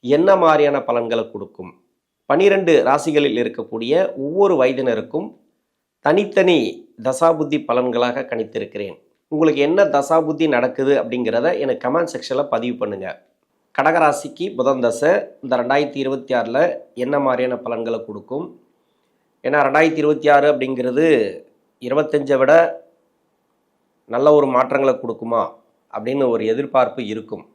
என்ன மாதிரியான பலன்களை கொடுக்கும்? பனிரெண்டு ராசிகளில் இருக்கக்கூடிய ஒவ்வொரு வயதினருக்கும் தனித்தனி தசாபுத்தி பலன்களாக கணித்திருக்கிறேன். உங்களுக்கு என்ன தசாபுத்தி நடக்குது அப்படிங்கிறத எனக்கு கமெண்ட் செக்ஷனில் பதிவு பண்ணுங்கள் கடகராசிக்கு புதன் தசை இந்த ரெண்டாயிரத்தி இருபத்தி ஆறில் என்ன மாதிரியான பலன்களை கொடுக்கும்? ஏன்னா ரெண்டாயிரத்தி இருபத்தி ஆறு அப்படிங்கிறது இருபத்தஞ்சை விட நல்ல ஒரு மாற்றங்களை கொடுக்குமா? அப்படின்னு ஒரு எதிர்பார்ப்பு இருக்கும்.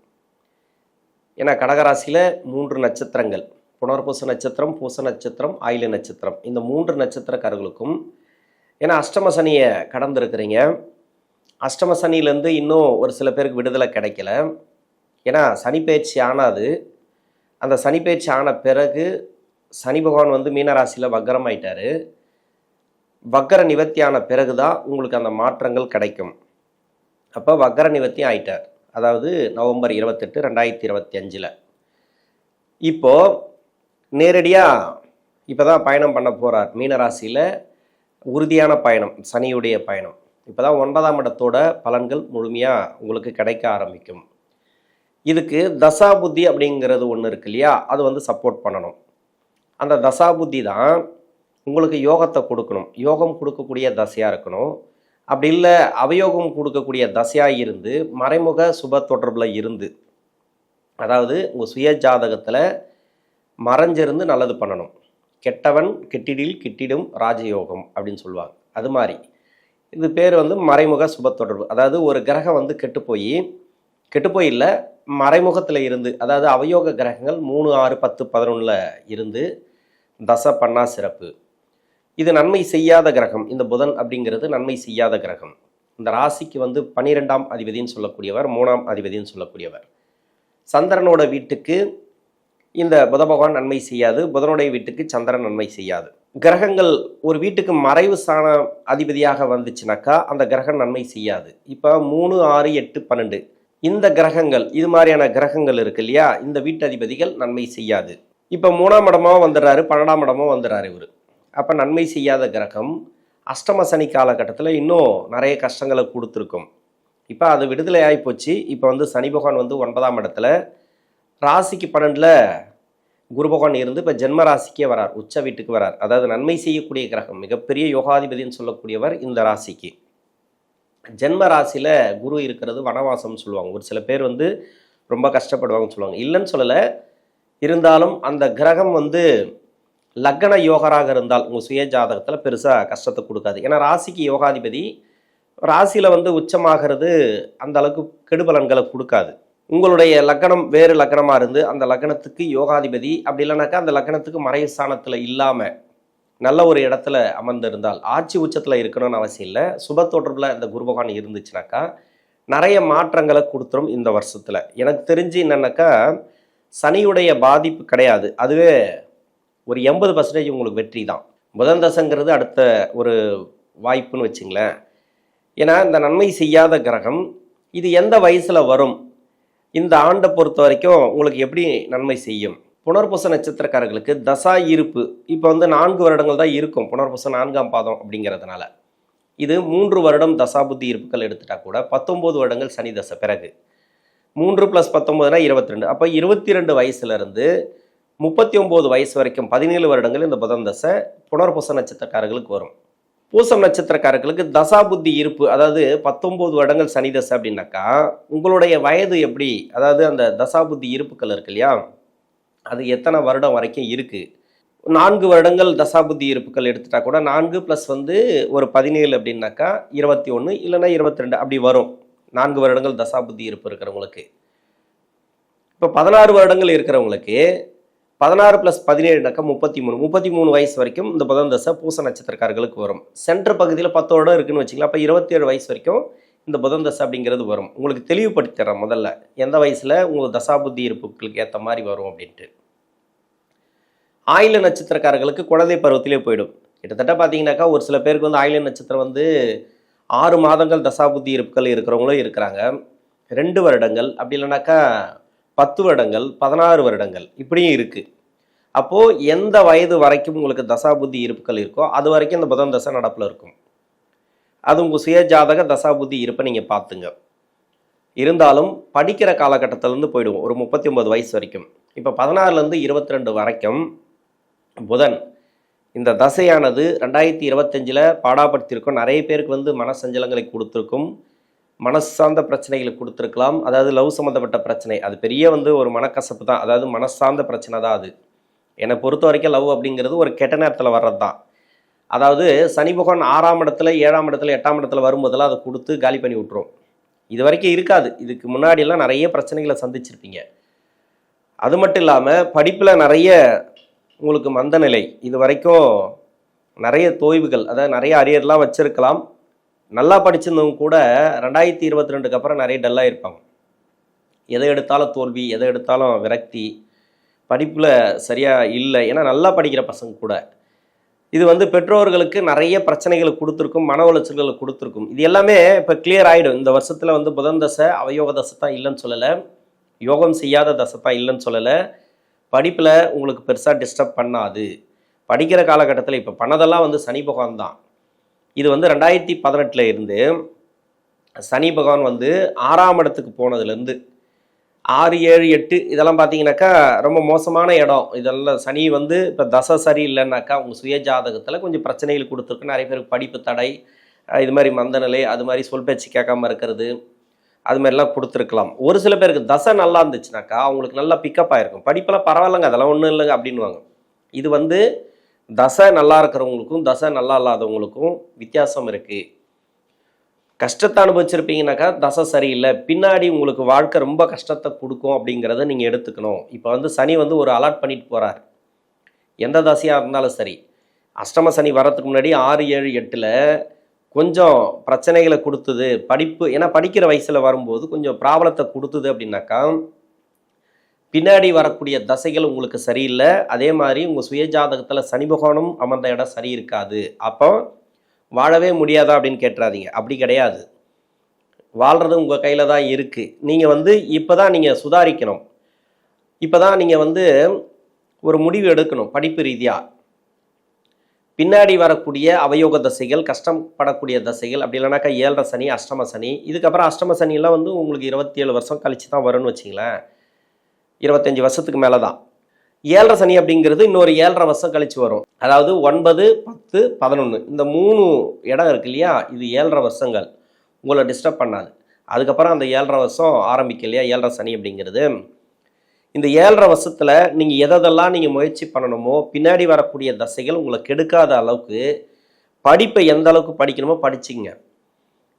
ஏன்னா கடகராசியில் மூன்று நட்சத்திரங்கள். புனர்பூச நட்சத்திரம் பூச நட்சத்திரம் ஆயில நட்சத்திரம். இந்த மூன்று நட்சத்திரக்காரர்களுக்கும் ஏன்னா அஷ்டம சனியை கடந்திருக்கிறீங்க. அஷ்டம சனியிலேருந்து இன்னும் ஒரு சில பேருக்கு விடுதலை கிடைக்கல. ஏன்னா சனி பயிற்சி ஆனாது. அந்த சனி பயிற்சி ஆன பிறகு சனி பகவான் வந்து மீனராசியில் வக்கரமாயிட்டாரு. வக்கர நிவர்த்தி ஆன பிறகு தான் உங்களுக்கு அந்த மாற்றங்கள் கிடைக்கும். அப்போ வக்கர நிவர்த்தி ஆயிட்டார். அதாவது நவம்பர் இருபத்தெட்டு ரெண்டாயிரத்தி இருபத்தி அஞ்சில். இப்போது நேரடியாக இப்போ தான் பயணம் பண்ண போகிறார் மீனராசியில் உறுதியான பயணம் சனியுடைய பயணம். இப்போ தான் ஒன்பதாம் இடத்தோட பலன்கள் முழுமையாக உங்களுக்கு கிடைக்க ஆரம்பிக்கும். இதுக்கு தசா புத்தி அப்படிங்கிறது ஒன்று இருக்கு இல்லையா? அது வந்து சப்போர்ட் பண்ணணும். அந்த தசா புத்தி தான் உங்களுக்கு யோகத்தை கொடுக்கணும். யோகம் கொடுக்கக்கூடிய தசையாக இருக்கணும். அப்படி இல்லை அவயோகம் கொடுக்கக்கூடிய தசையாக இருந்து மறைமுக சுப தொடர்பில் இருந்து. அதாவது உங்கள் சுய ஜாதகத்தில் மறைஞ்சிருந்து நல்லது பண்ணணும். கெட்டவன் கெட்டிடில் கிட்டிடும் ராஜயோகம் அப்படின்னு சொல்லுவாங்க. அது மாதிரி. இது பேர் வந்து மறைமுக சுப தொடர்பு. அதாவது ஒரு கிரகம் வந்து கெட்டு போய் கெட்டு போய் இல்லை மறைமுகத்தில் இருந்து அதாவது அவயோக கிரகங்கள் மூணு ஆறு பத்து பதினொன்றில் இருந்து தசை பண்ணா சிறப்பு. இது நன்மை செய்யாத கிரகம். இந்த புதன் அப்படிங்கிறது நன்மை செய்யாத கிரகம். இந்த ராசிக்கு வந்து பனிரெண்டாம் அதிபதின்னு சொல்லக்கூடியவர் மூணாம் அதிபதின்னு சொல்லக்கூடியவர். சந்திரனோட வீட்டுக்கு இந்த புத பகவான் நன்மை செய்யாது. புதனுடைய வீட்டுக்கு சந்திரன் நன்மை செய்யாது. கிரகங்கள் ஒரு வீட்டுக்கு மறைவு ஸ்தான அதிபதியாக வந்துச்சுனாக்கா அந்த கிரகம் நன்மை செய்யாது. இப்போ மூணு ஆறு எட்டு பன்னெண்டு. இந்த கிரகங்கள் இது மாதிரியான கிரகங்கள் இருக்கு இல்லையா? இந்த வீட்டு அதிபதிகள் நன்மை செய்யாது. இப்போ மூணாம் இடமாக வந்துடுறாரு பன்னெண்டாம் இடமாக வந்துடுறாரு இவர். அப்போ நன்மை செய்யாத கிரகம் அஷ்டம சனி காலகட்டத்தில் இன்னும் நிறைய கஷ்டங்களை கொடுத்துருக்கும். இப்போ அது விடுதலை ஆகி போச்சு. இப்போ வந்து சனி பகவான் வந்து ஒன்பதாம் இடத்துல ராசிக்கு பன்னெண்டில் குரு பகவான் இருந்து இப்போ ஜென்ம ராசிக்கே வரார். உச்ச வீட்டுக்கு வரார். அதாவது நன்மை செய்யக்கூடிய கிரகம். மிகப்பெரிய யோகாதிபதின்னு சொல்லக்கூடியவர் இந்த ராசிக்கு. ஜென்ம ராசியில் குரு இருக்கிறது வனவாசம்னு சொல்லுவாங்க. ஒரு சில பேர் வந்து ரொம்ப கஷ்டப்படுவாங்கன்னு சொல்லுவாங்க. இல்லைன்னு சொல்லலை. இருந்தாலும் அந்த கிரகம் வந்து லக்ன யோகராக இருந்தால் உங்கள் சுய ஜாதகத்தில் பெருசாக கஷ்டத்தை கொடுக்காது. ஏன்னா ராசிக்கு யோகாதிபதி ராசியில் வந்து உச்சமாகிறது அந்த அளவுக்கு கெடுபலன்களை கொடுக்காது. உங்களுடைய லக்னம் வேறு லக்னமாக இருந்து அந்த லக்னத்துக்கு யோகாதிபதி அப்படி இல்லைனாக்கா அந்த லக்னத்துக்கு மறைஸ்தானத்தில் இல்லாமல் நல்ல ஒரு இடத்துல அமர்ந்திருந்தால் ஆட்சி உச்சத்தில் இருக்கணும்னு அவசியம் இல்லை. சுப தொடர்பில் இந்த குரு பகவான் இருந்துச்சுனாக்கா நிறைய மாற்றங்களை கொடுத்துரும் இந்த வருஷத்தில். எனக்கு தெரிஞ்சு என்னன்னாக்கா சனியுடைய பாதிப்பு கிடையாது. அதுவே ஒரு எண்பது பர்சன்டேஜ் உங்களுக்கு வெற்றி தான். புதன் தசைங்கிறது அடுத்த ஒரு வாய்ப்புன்னு வச்சுங்களேன். ஏன்னா இந்த நன்மை செய்யாத கிரகம் இது எந்த வயசில் வரும்? இந்த ஆண்டை பொறுத்த வரைக்கும் உங்களுக்கு எப்படி நன்மை செய்யும்? புனர்பூச நட்சத்திரக்காரர்களுக்கு தசா இருப்பு இப்போ வந்து நான்கு வருடங்கள் தான் இருக்கும் புனர்பூச நான்காம் பாதம் அப்படிங்கிறதுனால. இது மூன்று வருடம் தசாபுத்தி இருப்புகள் எடுத்துட்டா கூட பத்தொம்போது வருடங்கள் சனி தசை பிறகு. மூன்று ப்ளஸ் பத்தொம்போதுனா இருபத்தி ரெண்டு. அப்போ இருபத்தி ரெண்டு வயசுலேருந்து முப்பத்தி ஒம்பது வயசு வரைக்கும் பதினேழு வருடங்கள் இந்த புதன் தசை புனர்பூச நட்சத்திரக்காரர்களுக்கு வரும். பூசம் நட்சத்திரக்காரர்களுக்கு தசா புத்தி இருப்பு அதாவது பத்தொம்போது வருடங்கள் சனி தசை அப்படின்னாக்கா உங்களுடைய வயது எப்படி? அதாவது அந்த தசா புத்தி இருப்புகள் இருக்கு இல்லையா? அது எத்தனை வருடம் வரைக்கும் இருக்குது நான்கு வருடங்கள் தசாபுத்தி இருப்புகள் எடுத்துட்டா கூட நான்கு ப்ளஸ் வந்து ஒரு பதினேழு அப்படின்னாக்கா இருபத்தி ஒன்று இல்லைன்னா இருபத்தி ரெண்டு அப்படி வரும். நான்கு வருடங்கள் தசா புத்தி இருப்பு இருக்கிறவங்களுக்கு. இப்போ பதினாறு வருடங்கள் இருக்கிறவங்களுக்கு பதினாறு ப்ளஸ் பதினேழுனாக்கா முப்பத்தி மூணு முப்பத்தி மூணு வயசு வரைக்கும் இந்த புதன் தசை பூச நட்சத்திரக்காரர்களுக்கு வரும். சென்டர் பகுதியில் பத்து வருடம் இருக்குன்னு வச்சுக்கலாம். அப்போ இருபத்தேழு வயசு வரைக்கும் இந்த புதன் தசை அப்படிங்கிறது வரும். உங்களுக்கு தெளிவுபடுத்தி தரேன் முதல்ல. எந்த வயசில் உங்களுக்கு தசாபுத்தி இருப்புகளுக்கு ஏற்ற மாதிரி வரும் அப்படின்ட்டு. ஆயில நட்சத்திரக்காரர்களுக்கு குழந்தை பருவத்திலே போயிடும். கிட்டத்தட்ட பார்த்தீங்கன்னாக்கா ஒரு சில பேருக்கு வந்து ஆயில நட்சத்திரம் வந்து ஆறு மாதங்கள் தசாபுத்தி இருப்புகள் இருக்கிறவங்களும் இருக்கிறாங்க. ரெண்டு வருடங்கள். அப்படி இல்லைனாக்கா பத்து வருடங்கள் பதினாறு வருடங்கள் இப்படியும் இருக்குது அப்போது எந்த வயது வரைக்கும் உங்களுக்கு தசாபுத்தி இருப்புகள் இருக்கோ அது வரைக்கும் இந்த புதன் தசை நடப்பில் இருக்கும். அது உங்கள் சுயஜாதக தசாபுத்தி இருப்பை நீங்கள் பார்த்துங்க. இருந்தாலும் படிக்கிற காலகட்டத்திலேருந்து போயிடுவோம் ஒரு முப்பத்தி ஒன்பது வயசு வரைக்கும். இப்போ பதினாறுலேருந்து இருபத்தி ரெண்டு வரைக்கும் புதன் இந்த தசையானது ரெண்டாயிரத்தி இருபத்தஞ்சில் பாடாப்படுத்தியிருக்கும். நிறைய பேருக்கு வந்து மனசஞ்சலங்களை கொடுத்துருக்கும். மனசு சார்ந்த பிரச்சனைகளை கொடுத்துருக்கலாம். அதாவது லவ் சம்மந்தப்பட்ட பிரச்சனை. அது பெரிய வந்து ஒரு மனக்கசப்பு தான். அதாவது மனசார்ந்த பிரச்சனை தான் அது. என்னை பொறுத்த வரைக்கும் லவ் அப்படிங்கிறது ஒரு கெட்ட நேரத்தில் வர்றது தான் அதாவது சனி பகவான் ஆறாம் இடத்துல ஏழாம் இடத்துல எட்டாம் இடத்துல வரும்போதெல்லாம் அதை கொடுத்து காலி பண்ணி விட்டுரும். இது வரைக்கும் இருக்காது. இதுக்கு முன்னாடியெல்லாம் நிறைய பிரச்சனைகளை சந்திச்சிருப்பீங்க. அது மட்டும் இல்லாமல் படிப்பில் நிறைய உங்களுக்கு மந்த நிலை இது வரைக்கும் நிறைய தோய்வுகள் அதாவது நிறைய அரியர்லாம் வச்சுருக்கலாம். நல்லா படிச்சிருந்தவங்க கூட ரெண்டாயிரத்தி இருபத்தி ரெண்டுக்கு அப்புறம் நிறைய டல்லாக இருப்பாங்க எதை எடுத்தாலும் தோல்வி எதை எடுத்தாலும் விரக்தி படிப்பில் சரியாக இல்லை. ஏன்னா நல்லா படிக்கிற பசங்க கூட. இது வந்து பெற்றோர்களுக்கு நிறைய பிரச்சனைகளை கொடுத்துருக்கும் மன உளைச்சல்களை கொடுத்துருக்கும். இது எல்லாமே இப்போ கிளியர் ஆகிடும் இந்த வருஷத்தில் வந்து புதன் தசை அவயோக தசை தான் இல்லைன்னு சொல்லலை. யோகம் செய்யாத தசை தான் இல்லைன்னு சொல்லலை. படிப்பில் உங்களுக்கு பெருசாக டிஸ்டர்ப் பண்ணாது. படிக்கிற காலகட்டத்தில் இப்போ பண்ணதெல்லாம் வந்து சனி பகவான் தான். இது வந்து ரெண்டாயிரத்தி பதினெட்டில் இருந்து சனி பகவான் வந்து ஆறாம் இடத்துக்கு போனதுலேருந்து ஆறு ஏழு எட்டு இதெல்லாம் பார்த்தீங்கன்னாக்கா ரொம்ப மோசமான இடம். இதெல்லாம் சனி வந்து இப்போ தசை சரி இல்லைன்னாக்கா உங்கள் சுய ஜாதகத்தில் கொஞ்சம் பிரச்சனைகள் கொடுத்துருக்கு. நிறைய பேருக்கு படிப்பு தடை இது மாதிரி மந்தநிலை அது மாதிரி சொல் பேச்சு கேட்காம இருக்கிறது அது மாதிரிலாம் கொடுத்துருக்கலாம். ஒரு சில பேருக்கு தசை நல்லா இருந்துச்சுனாக்கா அவங்களுக்கு நல்லா பிக்கப் ஆகிருக்கும் படிப்பெல்லாம் பரவாயில்லைங்க அதெல்லாம் ஒன்றும் இல்லைங்க அப்படின்வாங்க இது வந்து தசை நல்லா இருக்கிறவங்களுக்கும் தசை நல்லா இல்லாதவங்களுக்கும் வித்தியாசம் இருக்குது கஷ்டத்தை அனுபவிச்சிருப்பீங்கனாக்கா தசை சரியில்லை. பின்னாடி உங்களுக்கு வாழ்க்கை ரொம்ப கஷ்டத்தை கொடுக்கும் அப்படிங்கிறத நீங்கள் எடுத்துக்கணும். இப்போ வந்து சனி வந்து ஒரு அலாட் பண்ணிட்டு போகிறார் எந்த தசையாக இருந்தாலும் சரி. அஷ்டம சனி வரதுக்கு முன்னாடி ஆறு ஏழு எட்டில் கொஞ்சம் பிரச்சனைகளை கொடுத்தது. படிப்பு ஏன்னா படிக்கிற வயசில் வரும்போது கொஞ்சம் ப்ராப்ளத்தை கொடுத்தது அப்படின்னாக்கா பின்னாடி வரக்கூடிய தசைகள் உங்களுக்கு சரியில்லை. அதே மாதிரி உங்கள் சுய ஜாதகத்தில் சனி பகவானும் அமர்ந்த இடம் சரி இருக்காது அப்போ வாழவே முடியாதா அப்படின்னு கேட்டுறாதீங்க. அப்படி கிடையாது. வாழ்கிறது உங்கள் கையில் தான் இருக்குது நீங்கள் வந்து இப்போ தான் நீங்கள் சுதாரிக்கணும். இப்போ தான் நீங்கள் வந்து ஒரு முடிவு எடுக்கணும் படிப்பு ரீதியாக பின்னாடி வரக்கூடிய அவயோக தசைகள் கஷ்டப்படக்கூடிய தசைகள் அப்படி இல்லைனாக்கா ஏழரை சனி அஷ்டம சனி இதுக்கப்புறம் அஷ்டம சனியெல்லாம் வந்து உங்களுக்கு இருபத்தி ஏழு வருஷம் கழித்து தான் வரும்னு வச்சிங்களேன். இருபத்தஞ்சி வருஷத்துக்கு மேலே தான் ஏழரை சனி அப்படிங்கிறது இன்னொரு ஏழரை வருஷம் கழித்து வரும். அதாவது ஒன்பது பத்து பதினொன்று இந்த மூணு இடம் இருக்கு இல்லையா? இது ஏழரை வருஷங்கள். உங்களை டிஸ்டர்ப் பண்ணாது. அதுக்கப்புறம் அந்த ஏழரை வருஷம் ஆரம்பிக்க இல்லையா? ஏழரை சனி அப்படிங்கிறது. இந்த ஏழரை வருஷத்தில் நீங்கள் எதெல்லாம் நீங்கள் முயற்சி பண்ணணுமோ பின்னாடி வரக்கூடிய தசைகள் உங்களை கெடுக்காத அளவுக்கு படிப்பை எந்த அளவுக்கு படிக்கணுமோ படிச்சிங்க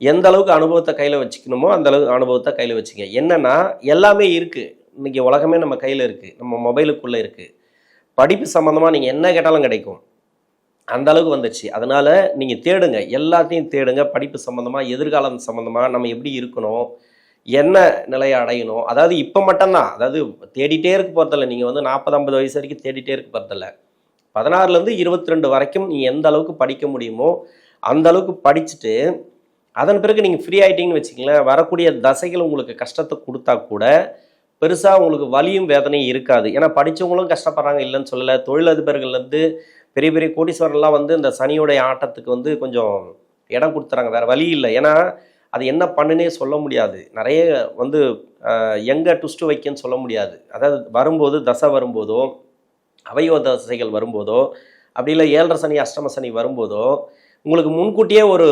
எந்த அளவுக்கு அனுபவத்தை கையில் வச்சுக்கணுமோ அந்த அளவுக்கு அனுபவத்தை கையில் வச்சுங்க. என்னென்னா எல்லாமே இருக்குது இன்றைக்கி உலகமே நம்ம கையில் இருக்குது நம்ம மொபைலுக்குள்ளே இருக்குது படிப்பு சம்மந்தமாக நீங்கள் என்ன கேட்டாலும் கிடைக்கும். அந்த அளவுக்கு வந்துச்சு. அதனால் நீங்கள் தேடுங்க. எல்லாத்தையும் தேடுங்க. படிப்பு சம்மந்தமாக எதிர்காலம் சம்மந்தமாக நம்ம எப்படி இருக்கணும்? என்ன நிலையை அடையணும்? அதாவது இப்போ மட்டும்தான். அதாவது தேடிட்டே இருக்க போகிறதில்ல நீங்கள் வந்து நாற்பது ஐம்பது வயசு வரைக்கும் தேடிட்டே இருக்க போகிறதில்ல பதினாறுலேருந்து இருபத்தி ரெண்டு வரைக்கும் நீங்கள் எந்த அளவுக்கு படிக்க முடியுமோ அந்த அளவுக்கு படிச்சுட்டு அதன் பிறகு நீங்கள் ஃப்ரீ ஆகிட்டீங்கன்னு வச்சுக்கங்களேன் வரக்கூடிய தசைகள் உங்களுக்கு கஷ்டத்தை கொடுத்தா கூட பெருசாக உங்களுக்கு வலியும் வேதனையும் இருக்காது. ஏன்னா படித்தவங்களும் கஷ்டப்படுறாங்க இல்லைன்னு சொல்லலை. தொழிலதிபர்கள்லேருந்து பெரிய பெரிய கோடீஸ்வரர்லாம் வந்து இந்த சனியோடைய ஆட்டத்துக்கு வந்து கொஞ்சம் இடம் கொடுத்துறாங்க. வேறு வழி இல்லை. ஏன்னா அது என்ன பண்ணுனே சொல்ல முடியாது. நிறைய வந்து எங்கே ட்விஸ்ட்டு வைக்கன்னு சொல்ல முடியாது. அதாவது வரும்போது தசை வரும்போதோ அவயோ தசைகள் வரும்போதோ அப்படி இல்லை ஏழரை சனி அஷ்டம சனி வரும்போதோ உங்களுக்கு முன்கூட்டியே ஒரு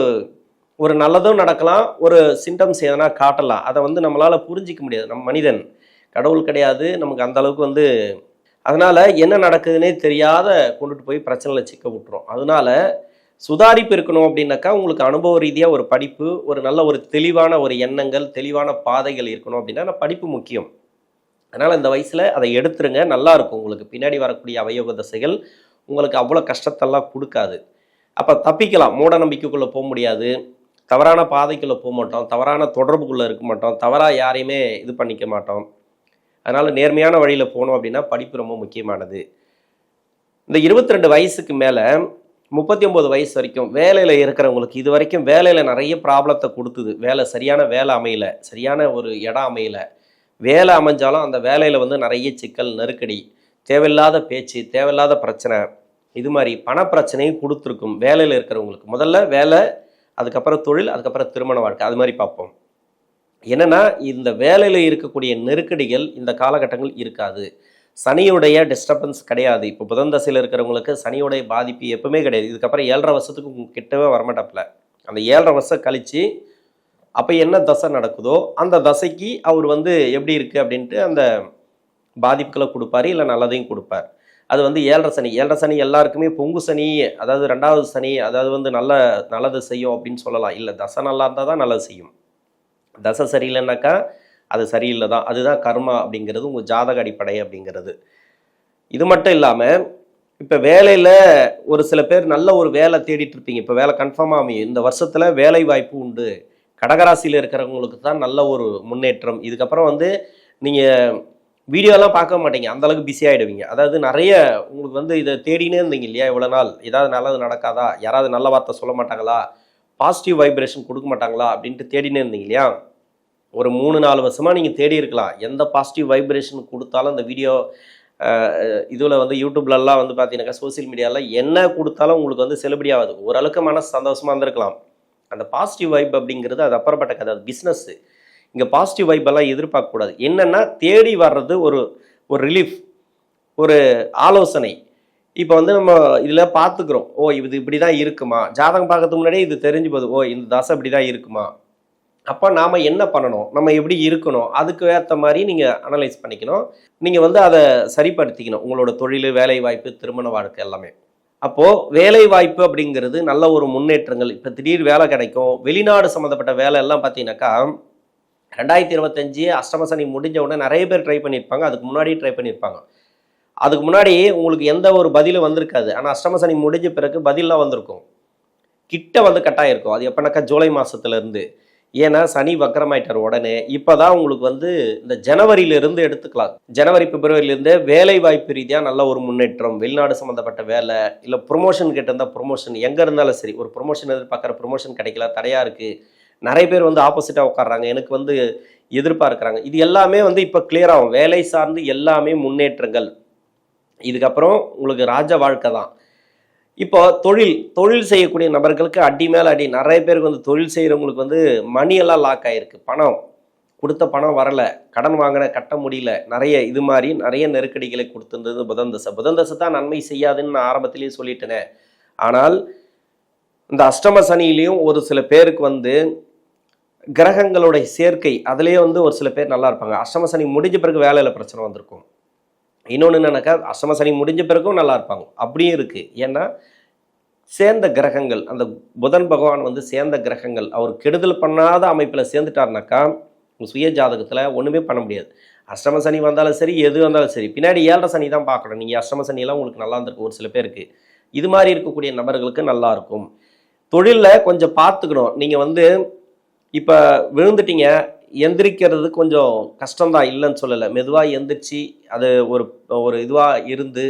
ஒரு நல்லதும் நடக்கலாம் ஒரு சிம்டம்ஸ் எதனா காட்டலாம். அதை வந்து நம்மளால் புரிஞ்சிக்க முடியாது. நம்ம மனிதன். கடவுள் கிடையாது நமக்கு அந்த அளவுக்கு வந்து அதனால் என்ன நடக்குதுன்னே தெரியாத கொண்டுட்டு போய் பிரச்சனையில் சிக்க விட்டுரும். அதனால சுதாரிப்பு இருக்கணும் அப்படின்னாக்கா உங்களுக்கு அனுபவ ரீதியாக ஒரு படிப்பு ஒரு நல்ல ஒரு தெளிவான ஒரு எண்ணங்கள் தெளிவான பாதைகள் இருக்கணும் அப்படின்னா நான் படிப்பு முக்கியம். அதனால் இந்த வயசில் அதை எடுத்துருங்க நல்லாயிருக்கும் உங்களுக்கு. பின்னாடி வரக்கூடிய அவயோக தசைகள் உங்களுக்கு அவ்வளோ கஷ்டத்தெல்லாம் கொடுக்காது. அப்போ தப்பிக்கலாம். மூட நம்பிக்கைக்குள்ளே போக முடியாது. தவறான பாதைக்குள்ளே போக மாட்டோம். தவறான தொடர்புக்குள்ளே இருக்க மாட்டோம். தவறாக யாரையுமே இது பண்ணிக்க மாட்டோம். அதனால் நேர்மையான வழியில் போனோம் அப்படின்னா படிப்பு ரொம்ப முக்கியமானது. இந்த இருபத்தி ரெண்டு வயசுக்கு மேலே முப்பத்தி ஒம்பது வயசு வரைக்கும் வேலையில் இருக்கிறவங்களுக்கு இது வரைக்கும் வேலையில் நிறைய ப்ராப்ளத்தை கொடுத்துது. வேலை சரியான வேலை அமையல சரியான ஒரு இடம் அமையல. வேலை அமைஞ்சாலும் அந்த வேலையில் வந்து நிறைய சிக்கல் நெருக்கடி தேவையில்லாத பேச்சு தேவையில்லாத பிரச்சனை இது மாதிரி பணப்பிரச்சனையும் கொடுத்துருக்கும் வேலையில் இருக்கிறவங்களுக்கு. முதல்ல வேலை அதுக்கப்புறம் தொழில் அதுக்கப்புறம் திருமண வாழ்க்கை அது மாதிரி பார்ப்போம். என்னன்னா இந்த வேலையில் இருக்கக்கூடிய நெருக்கடிகள் இந்த காலகட்டங்கள் இருக்காது. சனியுடைய டிஸ்டர்பன்ஸ் கிடையாது. இப்போ புதன் தசையில் இருக்கிறவங்களுக்கு சனியுடைய பாதிப்பு எப்பவுமே கிடையாது. இதுக்கப்புறம் ஏழரை வருஷத்துக்கு கிட்டவே வரமாட்டாப்புல. அந்த ஏழரை வருஷம் கழித்து அப்போ என்ன தசை நடக்குதோ அந்த தசைக்கு அவர் வந்து எப்படி இருக்குது அப்படின்ட்டு அந்த பாதிப்புகளை கொடுப்பாரு இல்லை நல்லதையும் கொடுப்பார். அது வந்து ஏழரை சனி. ஏழரை சனி எல்லாருக்குமே பொங்கு சனி அதாவது ரெண்டாவது சனி அதாவது வந்து நல்ல நல்லது செய்யும் அப்படின்னு சொல்லலாம். இல்லை தசை நல்லா இருந்தால் தான் நல்லது செய்யும். தசை சரியில்லைனாக்கா அது சரியில்லை தான். அதுதான் கர்மா அப்படிங்கிறது உங்கள் ஜாதக அடிப்படை அப்படிங்கிறது. இது மட்டும் இல்லாமல் இப்போ வேலையில் ஒரு சில பேர் நல்ல ஒரு வேலை தேடிட்டு இருப்பீங்க. இப்போ வேலை கன்ஃபார்மாக அமையும் இந்த வருஷத்தில் வேலை வாய்ப்பு உண்டு. கடகராசியில் இருக்கிறவங்களுக்கு தான் நல்ல ஒரு முன்னேற்றம். இதுக்கப்புறம் வந்து நீங்கள் வீடியோலாம் பார்க்க மாட்டீங்க. அந்தளவுக்கு பிஸி ஆகிடுவீங்க அதாவது நிறைய உங்களுக்கு வந்து இதை தேடினே இருந்தீங்க இல்லையா? இவ்வளோ நாள். ஏதாவது நல்லது நடக்காதா? யாராவது நல்ல வார்த்தை சொல்ல மாட்டாங்களா? பாசிட்டிவ் வைப்ரேஷன் கொடுக்க மாட்டாங்களா அப்படின்ட்டு தேடினே இருந்தீங்க இல்லையா? ஒரு மூணு நாலு வருஷமாக நீங்கள் தேடி இருக்கலாம். எந்த பாசிட்டிவ் வைப்ரேஷன் கொடுத்தாலும் அந்த வீடியோ இதில் வந்து யூடியூப்லலாம் வந்து பார்த்தீங்கன்னாக்கா சோசியல் மீடியாவில் என்ன கொடுத்தாலும் உங்களுக்கு வந்து செல்லுபடியாகாது ஓரளவுக்கு மனசு சந்தோஷமாக இருந்திருக்கலாம். அந்த பாசிட்டிவ் வைப் அப்படிங்கிறது அது அப்புறப்பட்ட கதை. அது பிஸ்னஸ்ஸு இங்கே பாசிட்டிவ் வைப்பெல்லாம் எதிர்பார்க்கக்கூடாது. என்னென்னா தேடி வர்றது ஒரு ஒரு ரிலீஃப் ஒரு ஆலோசனை. இப்போ வந்து நம்ம இதில் பார்த்துக்குறோம் ஓ இது இப்படி தான் இருக்குமா? ஜாதகம் பார்க்கறதுக்கு முன்னாடியே இது தெரிஞ்சு போகுது. ஓ இந்த தசை இப்படி தான் இருக்குமா? அப்போ நாம் என்ன பண்ணணும்? நம்ம எப்படி இருக்கணும்? அதுக்கு ஏற்ற மாதிரி நீங்கள் அனலைஸ் பண்ணிக்கணும். நீங்கள் வந்து அதை சரிப்படுத்திக்கணும். உங்களோட தொழில் வேலை வாய்ப்பு திருமண வாழ்க்கை எல்லாமே. அப்போது வேலை வாய்ப்பு அப்படிங்கிறது நல்ல ஒரு முன்னேற்றங்கள். இப்போ திடீர் வேலை கிடைக்கும். வெளிநாடு சம்மந்தப்பட்ட வேலை எல்லாம் பார்த்தீங்கன்னாக்கா ரெண்டாயிரத்தி இருபத்தஞ்சு அஷ்டமசனி முடிஞ்ச உடனே நிறைய பேர் ட்ரை பண்ணியிருப்பாங்க. அதுக்கு முன்னாடி ட்ரை பண்ணியிருப்பாங்க. அதுக்கு முன்னாடி உங்களுக்கு எந்த ஒரு பதிலும் வந்திருக்காது. ஆனால் அஷ்டமசனி முடிஞ்ச பிறகு பதிலாக வந்திருக்கும். கிட்ட வந்து கட்டாயம் இருக்கும். அது எப்போனாக்கா ஜூலை மாதத்துலேருந்து ஏன்னா சனி வக்கரமாயிட்டார் உடனே. இப்போ தான் உங்களுக்கு வந்து இந்த ஜனவரியிலிருந்து எடுத்துக்கலாம். ஜனவரி பிப்ரவரியிலேருந்து வேலை வாய்ப்பு ரீதியாக நல்ல ஒரு முன்னேற்றம் வெளிநாடு சம்மந்தப்பட்ட வேலை இல்லை ப்ரொமோஷன் கேட்டிருந்தா ப்ரொமோஷன் எங்கே இருந்தாலும் சரி. ஒரு ப்ரொமோஷன் எதிர்பார்க்குற ப்ரொமோஷன் கிடைக்கல தடையாக இருக்குது நிறைய பேர் வந்து ஆப்போசிட்டாக உட்காடுறாங்க எனக்கு வந்து எதிர்பார்க்குறாங்க. இது எல்லாமே வந்து இப்போ கிளியர் ஆகும். வேலை சார்ந்து எல்லாமே முன்னேற்றங்கள். இதுக்கப்புறம் உங்களுக்கு ராஜ வாழ்க்கை தான். இப்போ தொழில் தொழில் செய்யக்கூடிய நபர்களுக்கு அடி மேல அடி. நிறைய பேருக்கு வந்து தொழில் செய்கிறவங்களுக்கு வந்து மணியெல்லாம் லாக் ஆயிருக்கு. பணம் கொடுத்த பணம் வரலை. கடன் வாங்கின கட்ட முடியல. நிறைய இது மாதிரி நிறைய நெருக்கடிகளை கொடுத்துருந்தது புதன் தசை. புதன் தசை தான் நன்மை செய்யாதுன்னு நான் ஆரம்பத்திலேயே சொல்லிட்டேனே. ஆனால் இந்த அஷ்டம சனியிலையும் ஒரு சில பேருக்கு வந்து கிரகங்களுடைய சேர்க்கை அதுலேயே வந்து ஒரு சில பேர் நல்லா இருப்பாங்க. அஷ்டம சனி முடிஞ்ச பிறகு வேலையில் பிரச்சனை வந்திருக்கும். இன்னொன்று என்னன்னாக்கா அஷ்டம சனி முடிஞ்ச பிறகும் நல்லா இருப்பாங்க. அப்படியும் இருக்குது ஏன்னா சேர்ந்த கிரகங்கள் அந்த புதன் பகவான் வந்து சேர்ந்த கிரகங்கள் அவர் கெடுதல் பண்ணாத அமைப்பில் சேர்ந்துட்டாருனாக்கா சுய ஜாதகத்தில் ஒன்றுமே பண்ண முடியாது. அஷ்டம சனி வந்தாலும் சரி எது வந்தாலும் சரி. பின்னாடி ஏழரை சனி தான் பார்க்கணும். நீங்கள் அஷ்டம சனியெல்லாம் உங்களுக்கு நல்லா இருந்திருக்கு ஒரு சில பேருக்கு. இது மாதிரி இருக்கக்கூடிய நபர்களுக்கு நல்லா இருக்கும். தொழிலில் கொஞ்சம் பார்த்துக்கணும். நீங்கள் வந்து இப்போ விழுந்துட்டீங்க எந்திரிக்கிறது கொஞ்சம் கஷ்டம்தான் இல்லைன்னு சொல்லலை. மெதுவாக எந்திரிச்சு அது ஒரு ஒரு இதுவாக இருந்து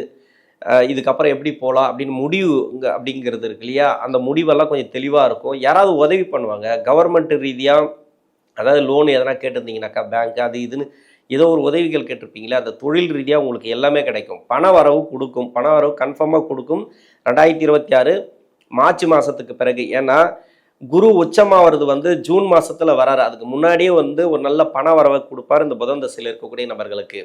இதுக்கப்புறம் எப்படி போகலாம் அப்படின்னு முடிவுங்க அப்படிங்கிறது இருக்கு இல்லையா? அந்த முடிவெல்லாம் கொஞ்சம் தெளிவாக இருக்கும். யாராவது உதவி பண்ணுவாங்க கவர்மெண்ட் ரீதியாக அதாவது லோன் எதனா கேட்டிருந்தீங்கனாக்கா பேங்க் அது இதுன்னு ஏதோ ஒரு உதவிகள் கேட்டிருப்பீங்களா அந்த தொழில் ரீதியாக உங்களுக்கு எல்லாமே கிடைக்கும். பண வரவு கொடுக்கும். பண வரவு கன்ஃபார்மாக கொடுக்கும். ரெண்டாயிரத்தி இருபத்தி ஆறு மார்ச் மாதத்துக்கு பிறகு. ஏன்னா குரு உச்சமாகிறது வந்து ஜூன் மாதத்தில் வராரு. அதுக்கு முன்னாடியே வந்து ஒரு நல்ல பண வரவை கொடுப்பார் இந்த புதன் தசையில் இருக்கக்கூடிய நபர்களுக்கு.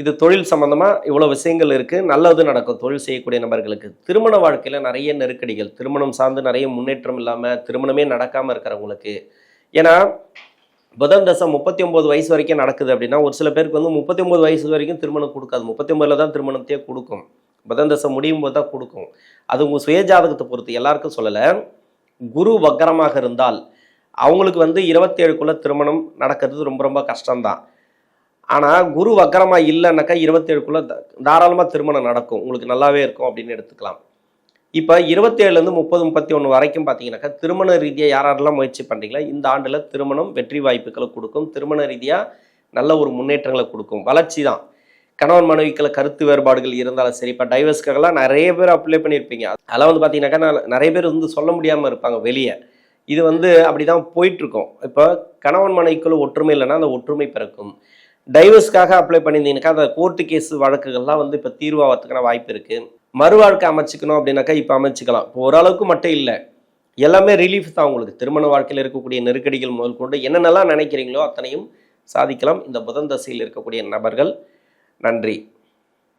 இது தொழில் சம்மந்தமாக இவ்வளோ விஷயங்கள் இருக்குது நல்லது நடக்கும். தொழில் செய்யக்கூடிய நபர்களுக்கு. திருமண வாழ்க்கையில் நிறைய நெருக்கடிகள். திருமணம் சார்ந்து நிறைய முன்னேற்றம் இல்லாமல் திருமணமே நடக்காமல் இருக்கிறவங்களுக்கு. ஏன்னா புதன் தசை முப்பத்தி ஒன்பது வயசு வரைக்கும் நடக்குது அப்படின்னா ஒரு சில பேருக்கு வந்து முப்பத்தி ஒன்பது வயசு வரைக்கும் திருமணம் கொடுக்காது. முப்பத்தி ஒன்பதுல தான் திருமணத்தையே கொடுக்கும். புதன் தசை முடியும் போது தான் கொடுக்கும். அது உங்கள் சுய ஜாதகத்தை பொறுத்து. எல்லாருக்கும் சொல்லலை. குரு வக்கரமாக இருந்தால் அவங்களுக்கு வந்து இருபத்தேழுக்குள்ள திருமணம் நடக்கிறது ரொம்ப ரொம்ப கஷ்டம்தான். ஆனால் குரு வக்கரமாக இல்லைன்னாக்கா இருபத்தேழுக்குள்ள தாராளமாக திருமணம் நடக்கும். உங்களுக்கு நல்லாவே இருக்கும் அப்படின்னு எடுத்துக்கலாம். இப்போ இருபத்தேழுலேருந்து முப்பது முப்பத்தி ஒன்று வரைக்கும் பார்த்தீங்கன்னாக்கா திருமண ரீதியாக யார் யாரெல்லாம் முயற்சி பண்ணுறீங்களா இந்த ஆண்டில் திருமணம் வெற்றி வாய்ப்புகளை கொடுக்கும். திருமண ரீதியாக நல்ல ஒரு முன்னேற்றங்களை கொடுக்கும். வளர்ச்சி தான். கணவன் மனைவிக்குள்ள கருத்து வேறுபாடுகள் இருந்தாலும் சரி இப்போ டைவர்ஸ்க்காகலாம் நிறைய பேர் அப்ளை பண்ணியிருப்பீங்க. அதெல்லாம் வந்து பார்த்தீங்கன்னாக்கா நிறைய பேர் வந்து சொல்ல முடியாமல் இருப்பாங்க வெளியே. இது வந்து அப்படி தான் போயிட்டுருக்கோம். இப்போ கணவன் மனைவிக்குள்ள ஒற்றுமை இல்லைன்னா அந்த ஒற்றுமை பிறக்கும். டைவர்ஸ்க்காக அப்ளை பண்ணியிருந்தீங்கன்னாக்கா அந்த கோர்ட்டு கேஸ் வழக்குகள்லாம் வந்து இப்போ தீர்வாகிறதுக்கான வாய்ப்பு இருக்குது மறுவாழ்க்கை அமைச்சிக்கணும் அப்படின்னாக்கா இப்போ அமைச்சிக்கலாம். இப்போ ஓரளவுக்கு மட்டும் இல்லை. எல்லாமே ரிலீஃப் தான் உங்களுக்கு. திருமண வாழ்க்கையில் இருக்கக்கூடிய நெருக்கடிகள் முதல் கொண்டு என்னென்னலாம் நினைக்கிறீங்களோ அத்தனையும் சாதிக்கலாம். இந்த புதன் தசையில் இருக்கக்கூடிய நபர்கள் நன்றி.